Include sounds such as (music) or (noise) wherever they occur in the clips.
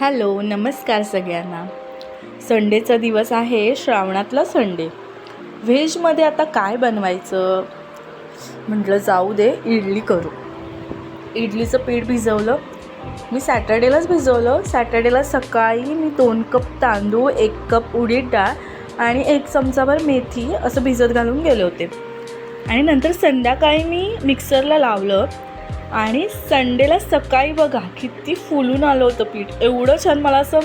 Hello नमस्कार सगळ्यांना. संडेचा दिवस आहे श्रावणातला संडे. व्हेजमध्ये आता काय बनवायचं? म्हटलं जाऊ दे इडली करू. इडलीचं पीठ भिजवलं. मी सॅटर्डेलाच भिजवलं. सॅटर्डेला सकाळी मी दोन कप तांदूळ एक कप उडीद डाळ आणि एक चमचाभर मेथी असं भिजत घालून गेले होते. आणि नंतर संध्याकाळी मी मिक्सरला लावलं. आणि संडेला सकाळी बघा किती फुलून आलं होतं पीठ. एवढं छान मला असं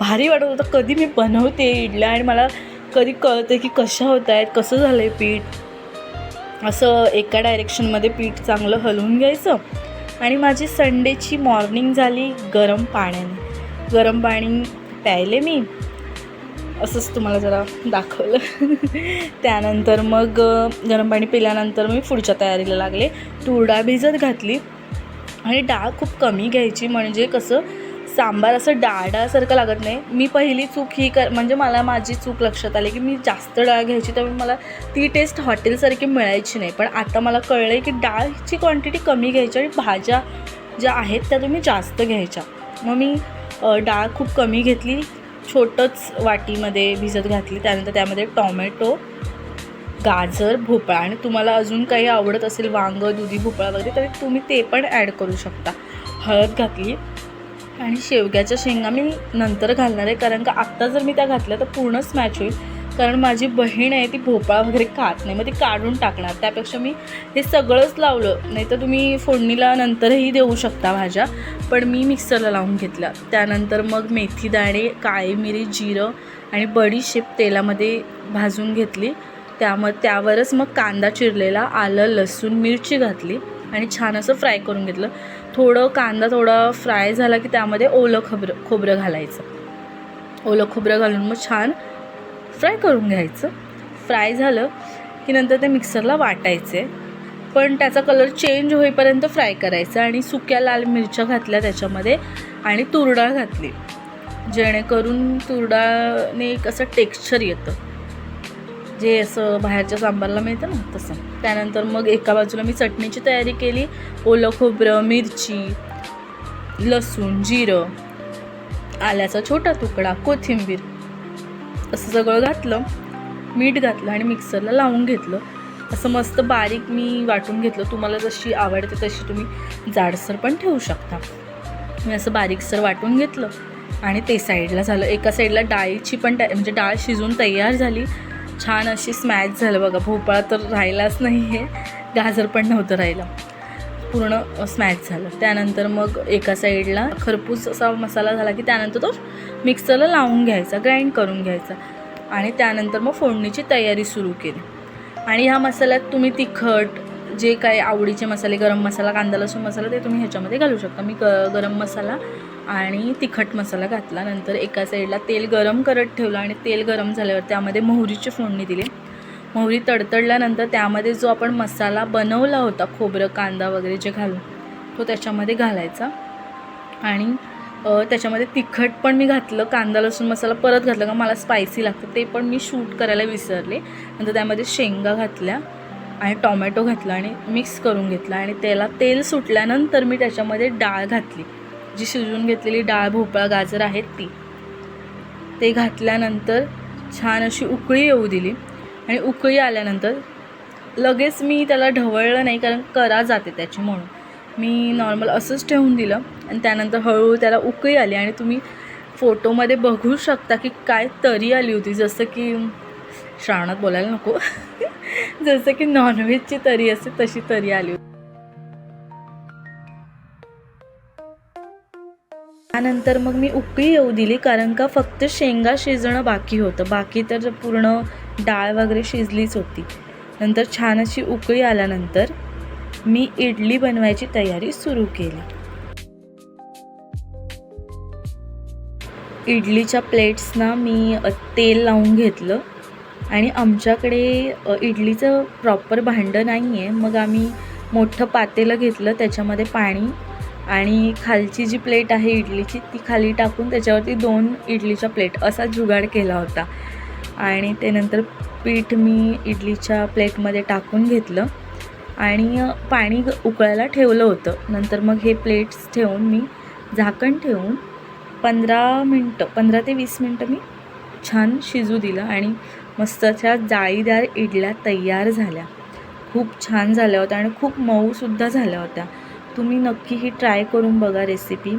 भारी वाटत होतं. कधी मी बनवते इडल्या आणि मला कधी कळते की कशा होत आहेत कसं झालं आहे पीठ. असं एका डायरेक्शनमध्ये पीठ चांगलं हलवून घ्यायचं. आणि माझी संडेची मॉर्निंग झाली गरम पाण्याने. गरम पाणी प्यायले मी. असंच तुम्हाला जरा दाखवलं. (laughs) त्यानंतर मग गरम पाणी पिल्यानंतर मी पुढच्या तयारीला लागले. तुरडा भिजत घातली. आणि डाळ खूप कमी घ्यायची म्हणजे कसं सांबार असं डाळ डाळसारखं लागत नाही. मी पहिली चूक ही कर म्हणजे मला माझी चूक लक्षात आली की मी जास्त डाळ घ्यायची त्यामुळे मला ती टेस्ट हॉटेलसारखी मिळायची नाही. पण आता मला कळलं आहे की डाळची क्वांटिटी कमी घ्यायची आणि भाज्या ज्या आहेत त्या तुम्ही जास्त घ्यायच्या. मग मी डाळ खूप कमी घेतली. छोटंच वाटीमध्ये भिजत घातली त्यानंतर त्यामध्ये टॉमॅटो गाजर भोपळा आणि तुम्हाला अजून काही आवडत असेल वांग दुधी भोपळा वगैरे तर तुम्ही ते पण ॲड करू शकता. हळद घातली आणि शेवग्याच्या शेंगा मी नंतर घालणार आहे कारण का आत्ता जर मी त्या घातल्या तर पूर्ण स्मॅच होईल. कारण माझी बहीण आहे ती भोपळा वगैरे खात नाही. मग ती काढून टाकणार. त्यापेक्षा मी हे सगळंच लावलं. नाही तर तुम्ही फोडणीला नंतरही देऊ शकता भाज्या. पण मी मिक्सरला लावून घेतल्या. त्यानंतर मग मेथी दाणे काळी मिरी जिरं आणि बडीशेप तेलामध्ये भाजून घेतली. त्याम त्यावरच मग कांदा चिरलेला आलं लसूण मिरची घातली आणि छान असं फ्राय करून घेतलं. थोडं कांदा थोडा फ्राय झाला की त्यामध्ये ओलं खोबरं खोबरं घालायचं. ओलं खोबरं घालून मग छान फ्राय करून घ्यायचं. फ्राय झालं की नंतर ते मिक्सरला वाटायचे. पण त्याचा कलर चेंज होईपर्यंत फ्राय करायचं आणि सुक्या लाल मिरच्या घातल्या त्याच्यामध्ये आणि तुरडाळ घातली. जेणेकरून तुरडाळने एक असं टेक्स्चर येतं. जे असं बाहेरच्या सांबारला मिळतं ना तसं. त्यानंतर मग एका बाजूला मी चटणीची तयारी केली. ओलं खोबरं मिरची लसूण जिरं आल्याचा छोटा तुकडा कोथिंबीर. असं सगळं घातलं मीठ घातलं आणि मिक्सरला लावून घेतलं. असं मस्त बारीक मी वाटून घेतलं. तुम्हाला जशी आवडते तशी तुम्ही जाडसर पण ठेवू शकता. मी असं बारीकसर वाटून घेतलं आणि ते साईडला झालं. एका साईडला डाळीची पण तया- म्हणजे डाळ शिजून तयार झाली. छान अशी स्मॅच झालं बघा. भोपळा तर राहिलाच नाही आहे गाजर पण नव्हतं राहिलं. पूर्ण स्मॅच झालं. त्यानंतर मग एका साईडला खरपूस असा मसाला झाला की त्यानंतर तो मिक्सरला लावून घ्यायचा ग्राइंड करून घ्यायचा. आणि त्यानंतर मग फोडणीची तयारी सुरू केली. आणि ह्या मसाल्यात तुम्ही तिखट जे काय आवडीचे मसाले गरम मसाला कांदा लसूण मसाला ते तुम्ही ह्याच्यामध्ये घालू शकता. मी ग गरम मसाला आणि तिखट मसाला घातला. नंतर एका साईडला तेल गरम करत ठेवलं आणि तेल गरम झाल्यावर त्यामध्ये मोहरीची फोडणी दिली. मोहरी तडतडल्यानंतर त्यामध्ये जो आपण मसाला बनवला होता खोबरं कांदा वगैरे जे घालून तो त्याच्यामध्ये घालायचा. आणि त्याच्यामध्ये तिखट पण मी घातलं कांदा लसूण मसाला परत घातला का मला स्पायसी लागतं ते पण मी शूट करायला विसरले. नंतर त्यामध्ये शेंगा घातल्या आणि टॉमॅटो घातला आणि मिक्स करून घेतला. आणि त्याला तेल सुटल्यानंतर मी त्याच्यामध्ये डाळ घातली. जी शिजवून घेतलेली डाळ भोपळा गाजर आहेत ती. ते घातल्यानंतर छान अशी उकळी येऊ दिली. आणि उकळी आल्यानंतर लगेच मी त्याला ढवळलं नाही कारण करा जाते त्याची म्हणून. मी नॉर्मल असंच ठेवून दिलं आणि त्यानंतर हळूहळू त्याला उकळी आली आणि तुम्ही फोटोमध्ये बघू शकता की काय तरी आली होती. जसं की श्रावणात बोलायला नको. (laughs) जसं की नॉनव्हेजची तरी असते तशी तरी आली होती. त्यानंतर मग मी उकळी येऊ दिली कारण का फक्त शेंगा शिजणं बाकी होतं. बाकी तर पूर्ण डाळ वगैरे शिजलीच होती. नंतर छान अशी उकळी आल्यानंतर मी इडली बनवायची तयारी सुरू केली. इडलीच्या प्लेट्सना मी तेल लावून घेतलं आणि आमच्याकडे इडलीचं प्रॉपर भांडं नाही आहे मग आम्ही मोठं पातेलं घेतलं त्याच्यामध्ये पाणी आणि खालची जी प्लेट आहे इडलीची ती खाली टाकून त्याच्यावरती दोन इडलीच्या प्लेट असा जुगाड केला होता. आणि ते नंतर पीठ मी इडलीच्या प्लेटमध्ये टाकून घेतलं. आणि पाणी उकळायला ठेवलं होतं. नंतर मग हे प्लेट्स ठेवून मी झाकण ठेवून पंधरा मिनटं पंधरा ते वीस मिनटं मी छान शिजू दिलं आणि मस्त अशा जाळीदार इडल्या तयार झाल्या. खूप छान झाल्या होत्या आणि खूप मऊसुद्धा झाल्या होत्या. तुम्ही नक्की ही ट्राय करून बघा रेसिपी.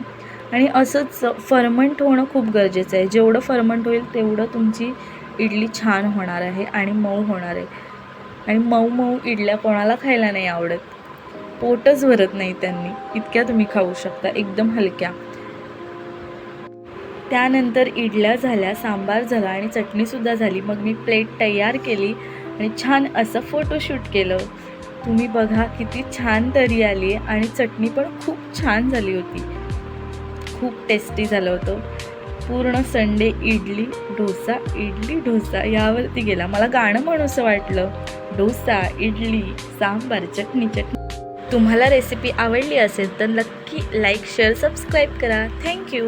आणि असंच फर्मंट होणं खूप गरजेचं आहे. जेवढं फर्मंट होईल तेवढं तुमची इडली छान होणार आहे आणि मऊ होणार आहे. आणि मऊ मऊ इडल्या कोणाला खायला नाही आवडत. पोटच भरत नाही त्यांनी. इतक्या तुम्ही खाऊ शकता. एकदम हलक्या. त्यानंतर इडल्या झाल्या सांबार झाला आणि चटणीसुद्धा झाली. मग मी प्लेट तयार केली आणि छान असं फोटोशूट केलं. तुम्ही बघा किती छान तरी आली आणि चटणी पण खूप छान झाली होती. खूप टेस्टी झालं होतं. पूर्ण संडे इडली डोसा इडली डोसा यावरती गेला. मला गाणं म्हणूसं वाटलं. डोसा इडली सांबार चटणी चटणी. तुम्हाला रेसिपी आवडली असेल तर नक्की लाईक शेअर सबस्क्राईब करा. Thank you